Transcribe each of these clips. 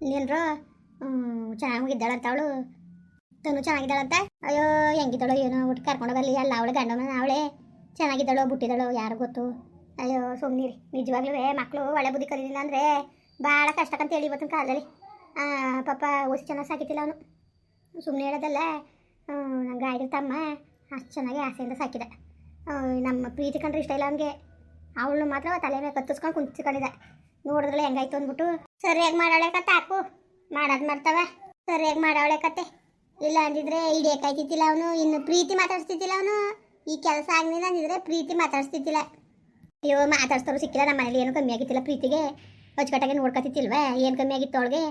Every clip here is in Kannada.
ಇನ್ನೇನ್ರು ಚೆನ್ನಾಗಿ ಹೋಗಿದ್ದಾಳಂತ ಅವಳು? ತನು ಚೆನ್ನಾಗಿದ್ದಾಳಂತ? ಅಯ್ಯೋ, ಹೆಂಗಿದ್ದಾಳೋ ಏನೋ ಒಟ್ಟು ಕರ್ಕೊಂಡೋಗಲ್ಲಿ ಅಲ್ಲ. ಅವಳು ಗಂಡನ ಅವಳೇ ಚೆನ್ನಾಗಿದ್ದಾಳೋ, ಬಿಟ್ಟಿದ್ದಾಳೋ, ಯಾರು ಗೊತ್ತು? ಅಯ್ಯೋ ಸುಮ್ಮನಿರಿ ನಿಜವಾಗ್ಲೂ ಮಕ್ಕಳು ಒಳ್ಳೆ ಬುದ್ಧಿ ಕಲಿಲಿಲ್ಲ ಅಂದರೆ ಭಾಳ ಕಷ್ಟಕ್ಕಂತ ಹೇಳಿ ಇವತ್ತಿನ ಕಾಲದಲ್ಲಿ. ಪಾಪ ಓಸಿ ಚೆನ್ನಾಗಿ ಸಾಕಿತಿಲ್ಲ ಅವನು. ಸುಮ್ಮನೆ ಹೇಳೋದಲ್ಲ ನಂಗೆ ಗಾಯದ ತಮ್ಮ. ಅಷ್ಟು ಚೆನ್ನಾಗಿ ಆಸೆಯಿಂದ ಸಾಕಿದೆ. ನಮ್ಮ ಪ್ರೀತಿ ಕಂಡ್ರೆ ಇಷ್ಟ ಇಲ್ಲ ಅವನಿಗೆ. ಅವಳು ಮಾತ್ರ ತಲೆ ಮೇಲೆ ಕತ್ತಿಸ್ಕೊಂಡು ಕುಂತ್ಕೊಂಡಿದೆ ನೋಡಿದ್ರಲ್ಲ ಹೆಂಗಾಯ್ತು ಅಂದ್ಬಿಟ್ಟು, ಸರಿಯಾಗಿ ಮಾಡಾಳೆ ಕತ್ತೆ ಹಾಕು. ಮಾಡೋದು ಮಾಡ್ತಾವ, ಸರಿಯಾಗಿ ಮಾಡಾವಳೆ ಕತೆ. ಇಲ್ಲ ಅಂದಿದ್ರೆ ಹಿಡಿಯಕಾಯ್ತಿತ್ತಿಲ್ಲ ಅವನು, ಇನ್ನು ಪ್ರೀತಿ ಮಾತಾಡ್ಸ್ತಿದ್ದಿಲ್ಲ ಅವನು. ಈ ಕೆಲಸ ಆಗಲಿಲ್ಲ ಅಂದಿದ್ರೆ ಪ್ರೀತಿ ಮಾತಾಡ್ಸ್ತಿದ್ದಿಲ್ಲ. ಅಯ್ಯೋ, ಮಾತಾಡ್ಸೋರು ಸಿಕ್ಕಿಲ್ಲ, ನಮ್ಮ ಮನೇಲಿ ಏನು ಕಮ್ಮಿ ಆಗಿತ್ತಿಲ್ಲ ಪ್ರೀತಿಗೆ. ಅಚ್ಚುಕಟ್ಟಾಗಿ ನೋಡ್ಕೊತಿತ್ತಿಲ್ವ ಏನು ಕಮ್ಮಿ ಆಗಿತ್ತು ಅವಳಿಗೆ?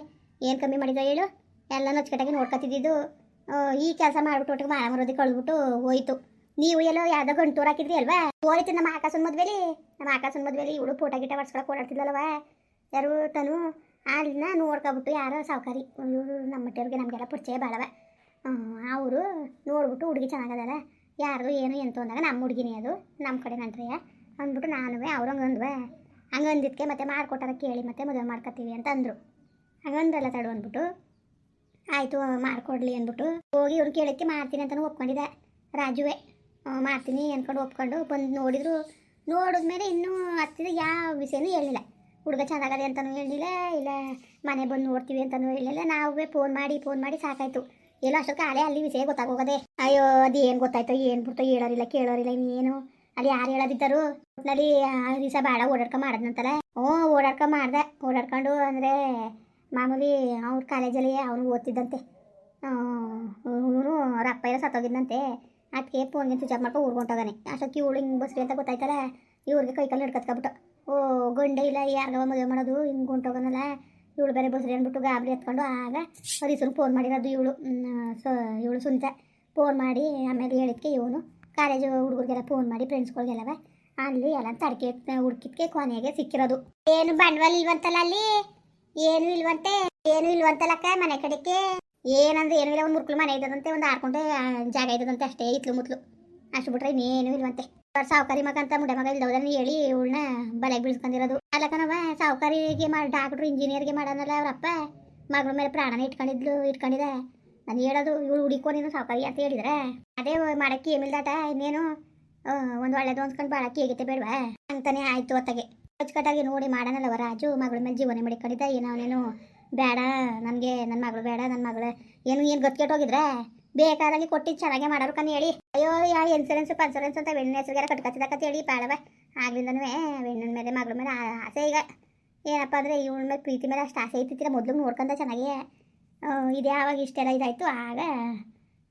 ಏನು ಕಮ್ಮಿ ಮಾಡಿದ ಹೇಳು? ಎಲ್ಲನೂ ಅಚ್ಚುಕಟ್ಟಾಗಿ ನೋಡ್ಕೊತಿದ್ದು ಈ ಕೆಲಸ ಮಾಡಿಬಿಟ್ಟು ಒಟ್ಟಿಗೆ ಮಾಡ ಮರೋದಿ ಕಳೆದ್ಬಿಟ್ಟು ಹೋಯ್ತು. ನೀವು ಎಲ್ಲೋ ಯಾವ್ದೋ ಗಂಟು ಹಾಕಿದ್ರಿ ಅಲ್ವಾ? ಹೋಯ್ತು ನಮ್ಮ ಆಕಾಶನ ಮದ್ವೆಲಿ? ನಮ್ಮ ಆಕಾಶನ ಮದ್ವೆಲಿ ಇವಳು ಫೋಟೋ ಗಿಟ ಬರ್ಸ್ಕೊಳಕ್ಕೆ ಓಡಾಡ್ತಿದ್ಲಲ್ವ ಯಾರು ತನು? ಅಲ್ಲಿನ ನೋಡ್ಕೊಬಿಟ್ಟು ಯಾರೋ ಸಾವುಕಾರಿ. ಇವರು ನಮ್ಮ ಮಟ್ಟಿಯವ್ರಿಗೆ ನಮಗೆಲ್ಲ ಪರಿಚಯ ಬಾಳವ. ಅವರು ನೋಡ್ಬಿಟ್ಟು ಹುಡುಗಿ ಚೆನ್ನಾಗದಲ್ಲ ಯಾರು ಏನು ಎಂತ ಅಂದಾಗ ನಮ್ಮ ಹುಡುಗಿನೇ ಅದು. ನಮ್ಮ ಕಡೆ ನಂಟ್ರಿಯ ಅಂದ್ಬಿಟ್ಟು ನಾನು ಅವ್ರು ಹಂಗಂದ್ವೆ ಹಂಗಂದಿದ್ದಕ್ಕೆ ಮತ್ತೆ ಮಾಡ್ಕೊಟ್ಟಾರ ಕೇಳಿ ಮತ್ತೆ ಮದುವೆ ಮಾಡ್ಕೊತೀವಿ ಅಂತ ಅಂದರು. ಹಂಗಂದ್ರಲ್ಲ ತಡು ಅಂದ್ಬಿಟ್ಟು. ಆಯಿತು, ಮಾಡ್ಕೊಡ್ಲಿ ಅಂದ್ಬಿಟ್ಟು ಹೋಗಿ ಇವ್ರು ಕೇಳಕ್ಕೆ ಮಾಡ್ತೀನಿ ಅಂತಲೂ ಒಪ್ಕೊಂಡಿದ್ದೆ. ರಾಜುವೆ. ಮಾಡ್ತೀನಿ ಅಂದ್ಕೊಂಡು ಒಪ್ಕೊಂಡು ಬಂದು ನೋಡಿದ್ರು. ನೋಡಿದ್ಮೇಲೆ ಇನ್ನೂ ಹತ್ತಿದ ಯಾವ ವಿಷಯನೂ ಹೇಳಿಲ್ಲ ಹುಡುಗ ಚೆನ್ನಾಗದೆ ಅಂತಲೂ ಹೇಳಿಲ್ಲ ಇಲ್ಲ ಮನೆ ಬಂದು ನೋಡ್ತೀವಿ ಅಂತಲೂ ಹೇಳಿಲ್ಲ ನಾವೇ ಫೋನ್ ಮಾಡಿ ಫೋನ್ ಮಾಡಿ ಸಾಕಾಯ್ತು. ಎಲ್ಲ ಅಷ್ಟೊತ್ತು ಅಲೆ ಅಲ್ಲಿ ವಿಷಯ ಗೊತ್ತಾಗೋಗದೆ. ಅಯ್ಯೋ, ಅದು ಏನು ಗೊತ್ತಾಯ್ತೋ, ಏನು ಬಿಡ್ತೋ ಹೇಳೋರಿಲ್ಲ, ಕೇಳೋರಿಲ್ಲ, ಇನ್ನೇನು. ಅಲ್ಲಿ ಯಾರು ಹೇಳೋದಿದ್ದರು? ಒಟ್ಟಿನಲ್ಲಿ ದಿವಸ ಬೇಡ ಓಡಾಡ್ಕೊಂಡು ಮಾಡಿದ್ನಂತಲ್ಲ. ಹ್ಞೂ ಓಡಾಡ್ಕೊಂಡು ಮಾಡ್ದೆ. ಓಡಾಡ್ಕೊಂಡು ಅಂದರೆ ಮಾಮೂಲಿ ಅವ್ರ ಕಾಲೇಜಲ್ಲಿ ಅವನು ಓದ್ತಿದ್ದಂತೆ. ಇವನು ಅಪ್ಪ ಎಲ್ಲ ಸತ್ತೋಗಿದ್ದಂತೆ ಅದಕ್ಕೆ ಫೋನ್ ಸ್ವಿಚ್ ಆಫ್ ಮಾಡ್ಕೊಂಡು ಊರ್ಗೆ ಹೊಂಟೋಗಾನೆ ಅಷ್ಟೊತ್ತಿಗೆ ಇವಳು ಹಿಂಗೆ ಬಸ್ರಿ ಅಂತ ಗೊತ್ತಾಯ್ತಲ್ಲ, ಇವ್ರಿಗೆ ಕೈ ಕಾಲು ಹಿಡ್ಕತ್ಕೊಬಿಟ್ಟು. ಓ, ಗಂಡ ಇಲ್ಲ, ಯಾರಿಗವ ಮದುವೆ ಮಾಡೋದು? ಹಿಂಗೆ ಹೊಂಟೋಗೋನಲ್ಲ ಇವಳು ಬೇರೆ ಬಸ್ರಿ ಅಂದ್ಬಿಟ್ಟು ಗಾಬರಿ ಎತ್ಕೊಂಡು ಆಗ ಹರೀಸನ್ ಫೋನ್ ಮಾಡಿರೋದು ಇವಳು. ಸೊ, ಇವಳು ಸುಂತ ಫೋನ್ ಮಾಡಿ ಆಮೇಲೆ ಹೇಳಿದ್ಕೆ ಇವನು. ಕಾಲೇಜು ಹುಡುಗರಿಗೆಲ್ಲ ಫೋನ್ ಮಾಡಿ ಫ್ರೆಂಡ್ಸ್ಗಳಿಗೆಲ್ಲವ ಅಲ್ಲಿ ಎಲ್ಲ ತಡಕೆ ಹುಡುಕಿದ್ಕೆ ಕೊನೆಗೆ ಸಿಕ್ಕಿರೋದು. ಏನು ಬಂಡವಾಳ ಇಲ್ವಂತಲ್ಲ ಅಲ್ಲಿ? ಏನು ಇಲ್ವಂತೆ? ಏನು ಇಲ್ವಂತಲ್ಲಕ್ಕ ಮನೆ ಕಡೆಗೆ? ಏನಂದ್ರೆ ಏನಿಲ್ಲ ಒಂದು ಮುರ್ಕ್ಲು ಮನೆ ಇದ್ದದಂತೆ, ಒಂದು ಆರ್ಕೊಂಡೆ ಜಾಗ ಇದ್ದದಂತೆ ಅಷ್ಟೇ, ಇತ್ಲು ಮುತ್ಲು. ಅಷ್ಟು ಬಿಟ್ರೆ ಇನ್ನೇನು ಇಲ್ವಂತೆ. ಸಾವುಕಾರಿ ಮಗ ಅಂತ ಮುಂಡೆ ಮಗ ಇಲ್ದವ್ದನ್ನ ಹೇಳಿ ಇವಳನ್ನ ಬಲೆಗೆ ಬೀಳ್ಸ್ಕೊಂಡಿರೋದು. ಅಲ್ಲಕನವ ಸಾವುಕಾರಿಗೆ ಮಾಡಿ ಡಾಕ್ಟ್ರು ಇಂಜಿನಿಯರ್ಗೆ ಮಾಡೋನಲ್ಲ ಅವ್ರಪ್ಪ ಮಗಳ ಮೇಲೆ ಪ್ರಾಣನ ಇಟ್ಕೊಂಡಿದ್ಲು, ಇಟ್ಕೊಂಡಿದೆ. ನಾನು ಹೇಳೋದು, ಇವಳು ಹುಡುಕೋ ನೀನು ಸಾವುಕಾರಿ ಅಂತ ಹೇಳಿದ್ರೆ. ಅದೇ ಮಾಡಕ್ಕೆ ಏಮಿಲ್ದಾಟ, ಇನ್ನೇನು ಒಂದು ಒಳ್ಳೇದು ಅನ್ಸ್ಕೊಂಡು ಬಾಳಕ್ಕೆ ಹೇಗಿತ್ತೆ ಬೇಡವಾ? ಅಂತಾನೆ ಆಯ್ತು ಅತ್ತಾಗೆ. ಅಚ್ಚುಕಟ್ಟಾಗಿ ನೋಡಿ ಮಾಡೋಣಲ್ಲವ ರಾಜು, ಮಗಳ ಮೇಲೆ ಜೀವನ ಮಾಡಿಕೊಂಡಿದ್ದ, ಏನೋ ಅವನೇನು ಬೇಡ ನನಗೆ ನನ್ನ ಮಗಳು ಬೇಡ ನನ್ನ ಮಗಳು. ಏನು ಏನು ಗೊತ್ತಿಗೆಟ್ಟೋಗಿದ್ರೆ ಬೇಕಾದಾಗೆ ಕೊಟ್ಟಿದ್ದು ಚೆನ್ನಾಗೆ ಮಾಡೋರು ಕಣ್ಣು ಹೇಳಿ. ಅಯ್ಯೋ, ಯಾ ಇನ್ಸೂರೆನ್ಸ್ ಪನ್ಸೂರೆನ್ಸ್ ಅಂತ ಬೆಣ್ಣ ಹೆಸರಿಗೆಲ್ಲ ಕಟ್ಕೊತಿದ್ದಕ್ಕ ಹೇಳಿ ಬೇಡವ ಆಗ್ಲಿಂದನೂ ಹೆಣ್ಣಿನ ಮೇಲೆ, ಮಗಳ ಮೇಲೆ ಆಸೆ ಈಗ. ಏನಪ್ಪ ಅಂದರೆ, ಇವಳ ಮೇಲೆ ಪ್ರೀತಿ ಮೇಲೆ ಅಷ್ಟು ಆಸೆ ಐತಿತ್ತಿಲ್ಲ ಮೊದಲು ನೋಡ್ಕೊಂಡ ಚೆನ್ನಾಗಿ. ಇದು ಯಾವಾಗ ಇಷ್ಟೆಲ್ಲ ಇದಾಯಿತು, ಆಗ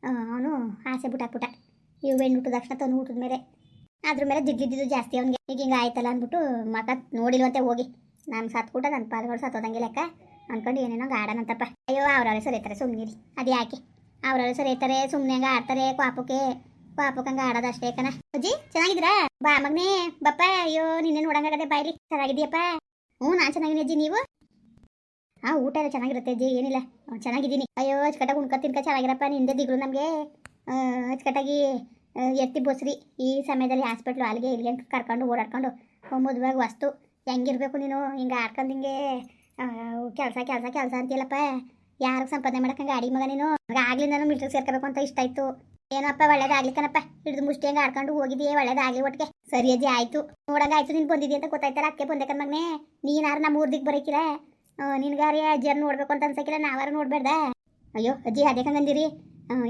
ಅವನು ಆಸೆ ಬಿಟ್ಟಾಕ್ಬಿಟ್ಟ ಇವು ಹೆಣ್ಣು ಹುಟ್ಟಿದ ತಕ್ಷಣ ತಂದು ಹುಟ್ಟಿದ ಮೇಲೆ. ಅದ್ರ ಮೇಲೆ ಜಿಗ್ಗಿದ್ದು ಜಾಸ್ತಿ ಅವ್ನಿಗೆ. ಈಗ ಹಿಂಗೆ ಆಯ್ತಲ್ಲ ಅಂದ್ಬಿಟ್ಟು ಮಕ ನೋಡಿಲ್ವಂತೆ ಹೋಗಿ. ನಾನು ಸತ್ಕೂಟ ನನ್ನ ಪಾದಗಳು ಸತ್ತೋದಂಗೆ ಲೆಕ್ಕ. ಅನ್ಕೊಂಡು ಏನೇನೋ ಗಾರ್ಡನ್ ಅಯ್ಯೋ, ಅವ್ರವ್ರೆ ಸರಿತಾರೆ ಸುಮ್ಮನಿರಿ ಅದು ಯಾಕೆ ಅವ್ರವ್ರೆ ಸರಿತಾರೆ ಸುಮ್ಮನೆ ಹಂಗೆ ಆಡ್ತಾರೆ, ಕ್ವಾಪಕ್ಕೆ. ಹಂಗೆ ಆಡೋದು ಅಷ್ಟೇ ಕಣ. ಅಜ್ಜಿ, ಚೆನ್ನಾಗಿದ್ದೀರಾ? ಬಾ ಮಗನೇ. ಬಪ್ಪ, ಅಯ್ಯೋ, ನಿನ್ನೆ ನೋಡಂಗಾಗದೆ ಬಾಯ್ಲಿ. ಚೆನ್ನಾಗಿದ್ಯಪ್ಪ ಹ್ಞೂ, ನಾನು ಚೆನ್ನಾಗಿದ್ದೀನಿ ಅಜ್ಜಿ, ನೀವು? ಹಾಂ ಊಟ ಎಲ್ಲ ಚೆನ್ನಾಗಿರುತ್ತೆ ಅಜ್ಜಿ, ಏನಿಲ್ಲ. ಚೆನ್ನಾಗಿದ್ದೀನಿ. ಅಯ್ಯೋ ಅಚ್ಕಟ್ಟಾಗಿ ಉಣ್ಕೊ, ತಿನ್ಕ ಚೆನ್ನಾಗಿರಪ್ಪ, ನಿಂದೆ ದಿಗ್ಳು ನಮಗೆ. ಅಚ್ಚುಕಟ್ಟಾಗಿ ಎತ್ತಿ ಬಸ್ರಿ. ಈ ಸಮಯದಲ್ಲಿ ಹಾಸ್ಪಿಟ್ಲು, ಅಲ್ಲಿಗೆ ಇಲ್ಲಿಗೆ ಕರ್ಕೊಂಡು ಓಡಾಡ್ಕೊಂಡು ಮದುವೆಗೆ ವಸ್ತು. ಹೆಂಗಿರ್ಬೇಕು ನೀನು? ಹಿಂಗೆ ಆಡ್ಕೊಂಡು ಹಿಂಗೆ ಕೆಲಸ ಕೆಲಸ ಕೆಲಸ ಅಂತೀಯಲ್ಲಪ್ಪ. ಯಾರಿಗೆ ಸಂಪಾದನೆ ಮಾಡಕ್ಕೆ ಗಾಡಿ ಮಗ ನೀನು. ಆಗ್ಲಿ ನಾನು ಮಿಲ್ಟ್ರಿ ಸೇರ್ಕೋಬೇಕು ಅಂತ ಇಷ್ಟ ಆಯ್ತು. ಏನಪ್ಪ ಒಳ್ಳೇದಾಗ್ಲಿ ಕಣಪ್ಪ ಹಿಡಿದು ಮುಷ್ಟಿ ಹಂಗೆ ಆಡ್ಕೊಂಡು ಹೋಗಿದ್ದೀಯ ಒಳ್ಳೇದಾಗ್ಲಿ ಒಟ್ಟಿಗೆ. ಸರಿ ಅಜ್ಜಿ, ಆಯ್ತು. ನೋಡಂಗ ಆಯ್ತು, ನೀನು ಬಂದಿದ್ದೀಯ ಅಂತ ಗೊತ್ತಾಯ್ತಾರ ಅದಕ್ಕೆ ಬಂದೆ ಕಣ್ ಮಗನೇ ನೀನಾರು ನಮ್ಮ ಊರ್ದಿಗೆ ಬರೀಕಿರ ನಿನ್ಗಾರಿ ಅಜ್ಜಿಯರ್ ನೋಡ್ಬೇಕು ಅಂತ ಅನ್ಸಕ್ಕಿಲ್ಲ ನಾವಾರು ನೋಡ್ಬೇಡ್ದ? ಅಯ್ಯೋ, ಅಜ್ಜಿ ಅದೇ ಹಂಗಂದಿರಿ?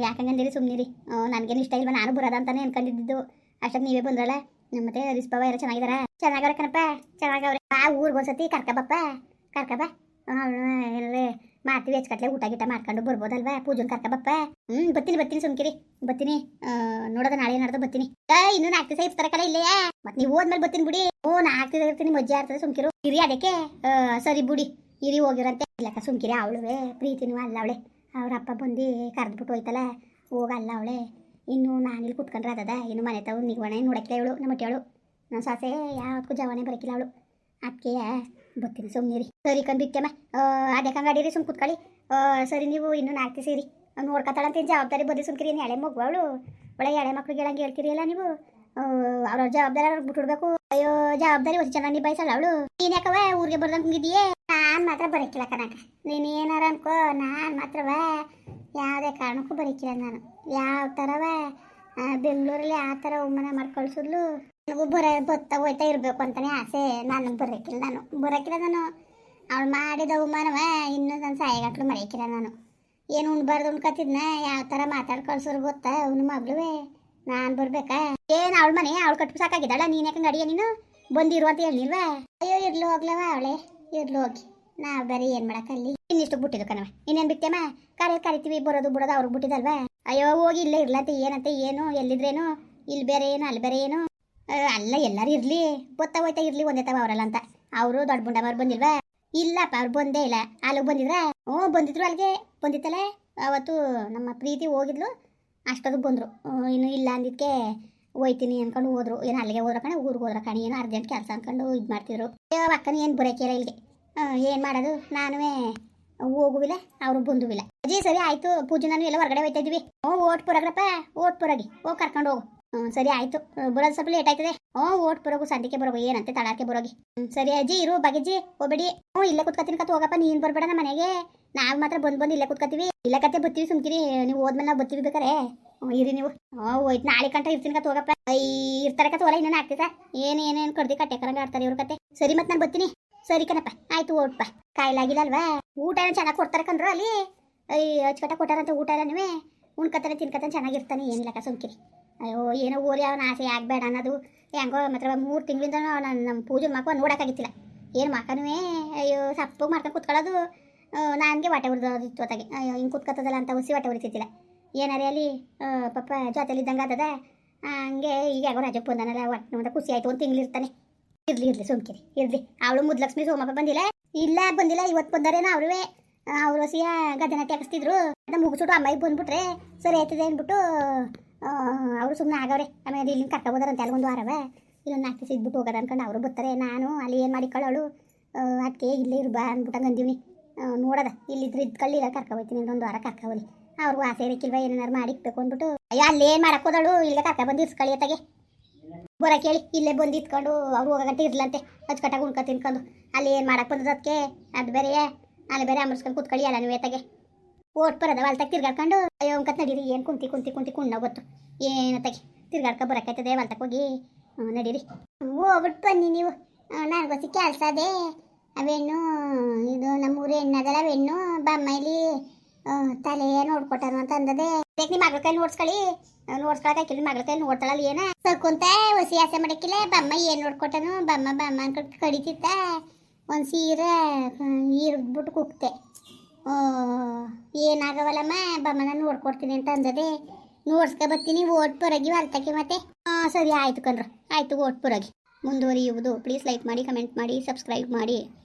ಯಾಕಂಗಂದಿರಿ ಸುಮ್ಮನಿರಿ ನನಗೇನು ಇಷ್ಟ ಇಲ್ವ? ನಾನು ಬರೋದ ಅಂತಾನೆ ಅನ್ಕೊಂಡಿದ್ದು. ಅಷ್ಟಕ್ಕೆ ನೀವೇ ಬಂದ್ರಲ್ಲ? ಮತ್ತೆ ರಿಸ್ಪವ ಎಲ್ಲ ಚೆನ್ನಾಗಿದಾರ? ಚೆನ್ನಾಗವ್ರ ಕಣಪ್ಪ. ಚೆನ್ನಾಗವ್ರೆ ಆ ಊರ್ಗೆ ಒಂದ್ಸತಿ ಕರ್ಕಬಪ್ಪ. ಕರ್ಕಬ? ಏನಾದ್ರೆ ಮಾಡ್ತೀವಿ ಹೆಚ್ಚು ಊಟ ಗೀಟ ಮಾಡ್ಕೊಂಡು ಬರ್ಬೋದಲ್ವಾ? ಪೂಜನ್ ಕರ್ಕಬಪ್ಪ? ಹ್ಮ್, ಬರ್ತೀನಿ ಬರ್ತೀನಿ ಸುಮ್ಕಿರಿ. ಬತ್ತೀನಿ ನೋಡೋದ ನಾಳೆ ನಡೆದ ಬರ್ತೀನಿ. ಏ, ಇನ್ನೂ ನಾಲ್ಕು ದಿವಸ ಇರ್ತಾರ ಕಡೆ ಇಲ್ಲೇ. ಮತ್ತೆ ನೀವು ಹೋದ್ಮೇಲೆ ಬತ್ತೀನಿ ಬಿಡಿ. ಓ, ನಾಲ್ಕು ದಿವಸ ಇರ್ತೀನಿ, ಮಜ್ಜೆ ಆಗ್ತದೆ ಸುಮ್ಕಿರು. ಇರಿ ಅದಕ್ಕೆ. ಸರಿ ಬಿಡಿ. ಇರಿ ಹೋಗಿರಂತೆ ಇಲ್ಲಕ್ಕ ಸುಮ್ಕಿರಿ, ಅವಳುವೆ. ಪ್ರೀತಿನೂ ಅಲ್ಲ ಅವಳೆ. ಅವ್ರ ಅಪ್ಪ ಬಂದು ಕರೆದ್ಬಿಟ್ಟು ಹೋಯ್ತಲ್ಲ. ಹೋಗಲ್ಲ ಅವಳೆ. ಇನ್ನು ನಾನಿಲ್ಲಿ ಕುತ್ಕೊಂಡ್ರೆ ಅದದ ಇನ್ನು ಮನೆ ತಾವು ನಿಗವಣೆ ನೋಡಕ್ಕೆ ಇವಳು, ನಮ್ಮ ಅವಳು ನನ್ನ ಸಾಸೆ ಯಾವತ್ತೂ ಜವಾನೆ ಬರಕಿಲ್ಲ ಅವಳು. ಅದಕ್ಕೆ ಬರ್ತೀನಿ ಸುಮ್ಮನಿರಿ ಸರಿ ಕಂಬಿಕ್ಕೆಮ್ಮ ಅದಕ್ಕೆ ರೀ, ಸುಮ್ ಕುತ್ಕೊಳ್ಳಿ. ಸರಿ ನೀವು ಇನ್ನೂ ನಾಲ್ಕು ಸೇರಿ ನೋಡ್ಕೊತಾಳಂತ ಜವಾಬ್ದಾರಿ ಬದಿ ಸುಮ್ಕಿರಿ, ಏನು ಎಳೆ ಮಗು ಒಳ್ಳೆ ಎಳೆ ಮಕ್ಳಿಗೆ ಹೇಳಂಗೆ ಹೇಳ್ತೀರಿ ಅಲ್ಲ ನೀವು ಅವ್ರ ಜವಾಬ್ದಾರಿ ಅವ್ರಿಗೆ ಬಿಟ್ಬಿಡ್ಬೇಕು ಅಯ್ಯೋ, ಜವಾಬ್ದಾರಿ ಹೊಸ ಚೆನ್ನಾಗಿ ನಿಭಾಯಿಸಲ್ಲ ಅವಳು. ನೀನ್ ಯಾಕವ ಊರಿಗೆ ಬರ್ದಂಗೆ ಇದೆಯೇ ನಾನು ಮಾತ್ರ ಬರೋಕ್ಕಿಲ್ಲ ಕನಕ ನೀನು ಏನಾರ ಅನ್ಕೋ, ನಾನು ಮಾತ್ರವ. ಯಾವುದೇ ಕಾರಣಕ್ಕೂ ಬರೀಕಿಲ್ಲ ನಾನು. ಯಾವ ಥರವ ಬೆಂಗಳೂರಲ್ಲಿ ಆ ಥರ ಉಮ್ಮನ ಮಾಡಿ ನನಗೂ ಬರ ಬತ್ತಾ ಹೋಯ್ತಾ ಇರಬೇಕು ಅಂತಾನೆ ಆಸೆ. ನಾನು ಬರೋಕ್ಕಿಲ್ಲ ನಾನು. ಬರೋಕ್ಕಿಲ್ಲ ನಾನು. ಅವಳು ಮಾಡಿದ ಅವಮಾನವ, ಇನ್ನೂ ನನ್ನ ಸಾಯಿಗಟ್ಲು ಮರೆಯಕ್ಕಿಲ್ಲ ನಾನು. ಏನು ಉಣ್ಬಾರ್ದು ಉಣ್ಕತಿದ್ನ ಯಾವ ಥರ ಮಾತಾಡಿ ಕಳ್ಸೋರು ಗೊತ್ತಾ? ಅವನ ಮಗ್ಳುವೆ. ನಾನು ಬರ್ಬೇಕಾ? ಏನು ಅವಳ ಮನೆ? ಅವಳು ಕಟ್ಟು ಸಾಕಾಗಿದ್ದಾಳ? ನೀನು ಯಾಕೆ ಅಡಿಗೆ ನೀನು? ಬಂದಿರು ಅಂತ ಹೇಳಿಲ್ವಾ ಅಯ್ಯೋ, ಇರ್ಲು ಹೋಗ್ಲವ ಅವಳೆ. ಇರ್ಲು ಹೋಗಿ. ನಾ ಬೇರೆ ಏನು ಮಾಡಕ್ಕಲ್ಲಿ ಇನ್ನಿಷ್ಟು ಬಿಟ್ಟಿದ್ದು ಕಣವ ಇನ್ನೇನು ಬಿಟ್ಟೆಮ್ಮ? ಕರೆ ಕರಿತೀವಿ, ಬರೋದು ಬಿಡೋದು ಅವ್ರಿಗೆ ಬಿಟ್ಟಿದಲ್ವಾ? ಅಯ್ಯೋ, ಹೋಗಿ ಇಲ್ಲೇ ಇರ್ಲಂತೆ ಏನಂತೆ? ಏನು? ಎಲ್ಲಿದ್ರೇನು? ಇಲ್ಲಿ ಬೇರೆ ಏನು? ಅಲ್ಲಿ ಬೇರೆ ಏನು? ಅಲ್ಲ, ಎಲ್ಲರೂ ಇರ್ಲಿ. ಗೊತ್ತಾ ಹೋಯ್ತಾ ಇರ್ಲಿ ಒಂದೇ ತವ ಅವರಲ್ಲ ಅಂತ. ಅವರು ದೊಡ್ಡ ಬುಂಡಮ್ಮವ್ರು ಬಂದಿಲ್ವಾ? ಇಲ್ಲಪ್ಪ, ಅವ್ರು ಬಂದೇ ಇಲ್ಲ. ಅಲ್ಲಿಗೆ ಬಂದಿದ್ರ? ಹ್ಞೂ, ಬಂದಿದ್ರು ಅಲ್ಲಿಗೆ. ಬಂದಿತ್ತಲ್ಲ? ಅವತ್ತು ನಮ್ಮ ಪ್ರೀತಿ ಹೋಗಿದ್ಲು. ಅಷ್ಟದು ಬಂದರು. ಇನ್ನು ಇಲ್ಲ ಅಂದಿದ್ದಕ್ಕೆ ಹೋಯ್ತೀನಿ ಅನ್ಕೊಂಡು ಹೋದ್ರು. ಏನು ಅಲ್ಲಿಗೆ ಹೋದ್ರ ಕಣ, ಊರಿಗೆ ಹೋದ್ರ ಕಣ, ಏನು ಅರ್ಜೆಂಟ್ ಕೆಲಸ ಅಂದ್ಕೊಂಡು ಇದು ಮಾಡ್ತಿದ್ರು. ಅಕ್ಕನ ಏನು ಬರೋಕಿಲ್ಲ ಇಲ್ಲಿಗೆ? ಏನು ಮಾಡೋದು? ನಾನುವೇ ಹೋಗುವಿಲ್ಲ, ಅವರು ಬಂದುವಿಲ್ಲ. ಅಜ್ಜಿ, ಸರಿ, ಆಯ್ತು. ಪೂಜೆ ನಾನು ಎಲ್ಲ ಹೊರಗಡೆ ಹೋಯ್ತಾ ಇದ್ವಿ ಹ್ಞೂ, ಓಟ್ ಪುರಗ್ರಪ್ಪ, ಓಟ್ ಪುರಗಿ. ಹೋಗಿ ಕರ್ಕೊಂಡು ಹೋಗು. ಸರಿ ಆಯ್ತು. ಬರೋದ್ ಸ್ವಲ್ಪ ಲೇಟ್ ಆಯ್ತದೆ. ಹ್ಞೂ ಓಟ್ ಬರೋಗು ಸಂತಿಕೆ ಬರೋಗು, ಏನಂತೆ ತಳಾಕೆ ಬರೋಗಿ. ಸರಿ ಅಜ್ಜಿ, ಇರು, ಬಗೆಜ್ಜಿ, ಹೋಗ್ಬೇಡಿ. ಹ್ಞೂ ಇಲ್ಲೇ ಕುತ್ಕತ್ತೀನಿ ಕತ್ ಹೋಗಪ್ಪ, ನೀನು ಬರ್ಬೇಡ ನಮ್ಮ ಮನೆಗೆ. ನಾವು ಮಾತ್ರ ಬಂದು ಬಂದು ಇಲ್ಲೇ ಕುತ್ಕತ್ತೀವಿ. ಇಲ್ಲ ಕತೆ ಬರ್ತೀವಿ ಸುಮ್ಕಿರಿ. ನೀವು ಹೋದ್ಮೇಲೆ ನಾವು ಬರ್ತೀವಿ ಬೇಕಾರೆ. ಹ್ಞೂ ಇರಿ ನೀವು. ಹ್ಞೂ ಹೋಯ್ತು, ನಾಳೆ ಕಂಟ ಇರ್ತೀನಿ ಕತ್ ಹೋಗಪ್ಪ. ಐ, ಇರ್ತಾರೆ ಕತ್ ಹೊಲ ಇನ್ನೇನು ಆಗ್ತೈತ? ಏನು ಏನೇನು ಕಡ್ದಿ ಕಟ್ಟೆ ಕರಂಗ ಆಡ್ತಾರೆ ಇವ್ರ ಕತೆ? ಸರಿ ಮತ್ತೆ ನಾನು ಬರ್ತೀನಿ ಸರಿ ಕಣಪ್ಪ, ಆಯ್ತು ಓಟ್ಪ ಕಾಯಿಲಾಗಿಲ್ಲ ಅಲ್ವಾ ಊಟ ಏನೋ ಚೆನ್ನಾಗಿ ಕೊಡ್ತಾರೆ ಕಂದ್ರು ಅಲ್ಲಿ. ಐ ಅಚ್ಚುಕಟ್ಟ ಕೊಟ್ಟಾರಂತ, ಊಟ ಎಲ್ಲ ನೀವೇ. ಉಣ್ಕತ್ತಾರೆ ತಿನ್ಕತಾನೆ ಚೆನ್ನಾಗಿರ್ತಾನೆ, ಏನಿಲ್ಲ ಸುಮ್ಕಿರಿ. ಅಯ್ಯೋ, ಏನೋ ಓರಿ ಅವನ ಆಸೆ, ಆಗ್ಬೇಡ ಅನ್ನೋದು. ಹೆಂಗೋ ಮಾತ್ರ ಮೂರು ತಿಂಗಳಿಂದ ನಾನು ನಮ್ಮ ಪೂಜೆ ಮಕ್ಕ ನೋಡೋಕ್ಕಾಗಿತ್ತಿಲ್ಲ. ಏನು ಮಕ್ಕನೂ ಅಯ್ಯೋ, ಸಪ್ಪಗೆ ಮಾಡ್ಕೊಂಡು ಕುತ್ಕೊಳ್ಳೋದು ನನಗೆ ಹೊಟ್ಟೆ ಉರಿದೋದಿತ್ತು ಹೊತ್ತಾಗೆ ಅಯ್ಯೋ, ಹಿಂಗೆ ಕುತ್ಕೊತದಲ್ಲ ಅಂತ ಹುಸಿ ಹೊಟ್ಟೆ ಉರಿತಿದ್ದಿಲ್ಲ. ಏನಾರೇ ಅಲ್ಲಿ ಪಪ್ಪ ಪಾಪ ಜೊತೆಲಿ ಇದ್ದಂಗೆ ಆದದ ಹಂಗೆ ಈಗ ಯಾಕೋ ರಜಕ್ಕೆ ಬಂದನಲ್ಲ ಒಟ್ಟು ಅಂತ ಖುಷಿ ಆಯ್ತು ಒಂದು ತಿಂಗಳಿರ್ತಾನೆ ಇರ್ಲಿ ಇರ್ಲಿ, ಸುಮ್ಕಿರಿ, ಇರ್ಲಿ. ಅವಳು ಮುದ್ಲಕ್ಷ್ಮಿ ಸೋಮಪ್ಪ ಬಂದಿಲ್ಲ. ಇಲ್ಲ, ಬಂದಿಲ್ಲ ಇವತ್ತು ಬಂದಾರೇನೋ ಅವರು ಅವ್ರು ಹಸಿಯ ಗದ್ದೆನಟ್ಟಿ ಹಾಕಿಸ್ತಿದ್ರು. ಅದನ್ನ ಮುಗಿಸ್ಬಿಟ್ಟು ಅಮ್ಮಾಯಿ ಬಂದ್ಬಿಟ್ರೆ, ಸರಿ ಆಯ್ತದೆ ಅಂದ್ಬಿಟ್ಟು ಅವರು ಸುಮ್ಮನೆ ಆಗವ್ರೆ. ಆಮೇಲೆ ಇಲ್ಲಿ ಕರ್ಕೊಬೋದಾರಂತೆ ಅಲ್ಲಿಗೊಂದು ವಾರವ. ಇಲ್ಲೊಂದು ನಾಲ್ಕು ದಿವಸ ಇದ್ಬಿಟ್ಟು ಹೋಗೋದ ಅಂದ್ಕೊಂಡು ಅವರು ಬರ್ತಾರೆ. ನಾನು ಅಲ್ಲಿ ಏನು ಮಾಡಿಕೊಳ್ಳೋಳು ಅದಕ್ಕೆ ಇಲ್ಲೇ ಇರು, ಬಾ ಅಂದ್ಬಿಟ್ಟು ಅಂದೀವಿ ನೋಡದ, ಇಲ್ಲಿದ್ರೆ ಇದ್ಕೊಳ್ಳಿ ಇಲ್ಲ ಕರ್ಕೊ ಹೋಗ್ತೀನಿ ಇನ್ನೊಂದು ವಾರ ಕರ್ಕೊ ಹೋಗಿ ಅವ್ರಿಗೂ ಆಸೆ ಇರಕ್ಕಿಲ್ವ ಏನಾರು ಮಾಡಿಕ್ಬೇಕು ಅಂದ್ಬಿಟ್ಟು. ಅಯ್ಯೋ ಮಾಡಕ್ಕೆ ಹೋದಳು? ಇಲ್ಲಿಗೆ ಕರ್ಕೊ ಬಂದು ಇಸ್ಕಳಿಯತ್ತಾಗೆ ಬರ ಕೇಳಿ, ಇಲ್ಲೇ ಬಂದು ಇತ್ಕೊಂಡು ಅವ್ರು ಹೋಗಂಟ ಇರ್ಲಂತೆ. ಅಚ್ಚುಕಟ್ಟಾಗಿ ಉಣ್ಕೊ ತಿನ್ಕೊಂಡು. ಅಲ್ಲಿ ಏನು ಮಾಡಕ್ಕೆ ಬಂದದಕ್ಕೆ ಅದು ಬೇರೆ ಅಲ್ಲಿ ಬೇರೆ ಅಮರ್ಸ್ಕೊಂಡು ಕೂತ್ಕೊಳ್ಳಿ ಅಲ್ಲ ನೀವು ಏತಾಗೆ ಓಟ್ ಬರೋದ ತಕ್ಕ ತಿರ್ಗಾಡ್ಕೊಂಡು, ಅಯ್ಯೋ ಕತ್ ನಡೀರಿ, ಏನು ಕುಂತಿ ಕುಂತಿ ಕುಂತಿ ಕುಣ್ಣ ಗೊತ್ತು. ಏನತ್ತಾಗೆ ತಿರ್ಗಾಡ್ಕೊ ಬರಕೈತದೆ ಹೊಲ್ತಕ್ಕೆ ಹೋಗಿ ನಡೀರಿ. ಹೋಗ್ಬಿಟ್ಟು ಬನ್ನಿ ನೀವು. ನಾನು ಗೊತ್ತಿ ಕೆಲಸ ಅದೇ. ಅವೇನು, ಇದು ನಮ್ಮೂರು ಹೆಣ್ಣದಲ್ಲ ಅವೆಣ್ಣು ಬಮ್ಮೈಲಿ ತಲೆ ನೋಡ್ಕೊಟ್ಟಾನು ಅಂತ ಅಂದದೆ. ಬೇಕು ನಿಮ್ಮ ಮಗಳ ಕೈ ನೋಡ್ಸ್ಕೊಳ್ಳಿ. ನೋಡ್ಸ್ಕೊಳಕ್ಕೆ ಮಗಳ ಕೈ ನೋಡ್ತಾಳಲ್ಲ ಏನ? ಸಕ್ಕೊಂತ ಹೊಸಿ ಆಸೆ ಮಾಡಕ್ಕಿಲ್ಲ ಬಮ್ಮ ಏನು ನೋಡ್ಕೊಟ್ಟನು, ಬಮ್ಮ ಬಮ್ಮ ಅನ್ಕೊಂಡು ಕಡಿತಿತ್ತ ಒಂದು ಸೀರೆ ಈರ್ಬಿಟ್ಟು ಕುಕ್ತೆ ಏನಾಗವಲ್ಲಮ್ಮ? ಬಮ್ಮನ ನೋಡ್ಕೊಡ್ತೀನಿ ಅಂತ ಅಂದದೆ. ನೋಡ್ಸ್ಕೊ ಬರ್ತೀನಿ ಓಟ್ ಪರಗಿ ಹೊಲ್ತಕ್ಕೆ ಮತ್ತೆ. ಹಾಂ, ಸರಿ, ಆಯ್ತು ಕಣ್ರ. ಆಯ್ತು, ಓಟ್ ಪರಗಿ. ಮುಂದುವರಿಯುವುದು. ಪ್ಲೀಸ್ ಲೈಕ್ ಮಾಡಿ ಕಮೆಂಟ್ ಮಾಡಿ ಸಬ್ಸ್ಕ್ರೈಬ್ ಮಾಡಿ.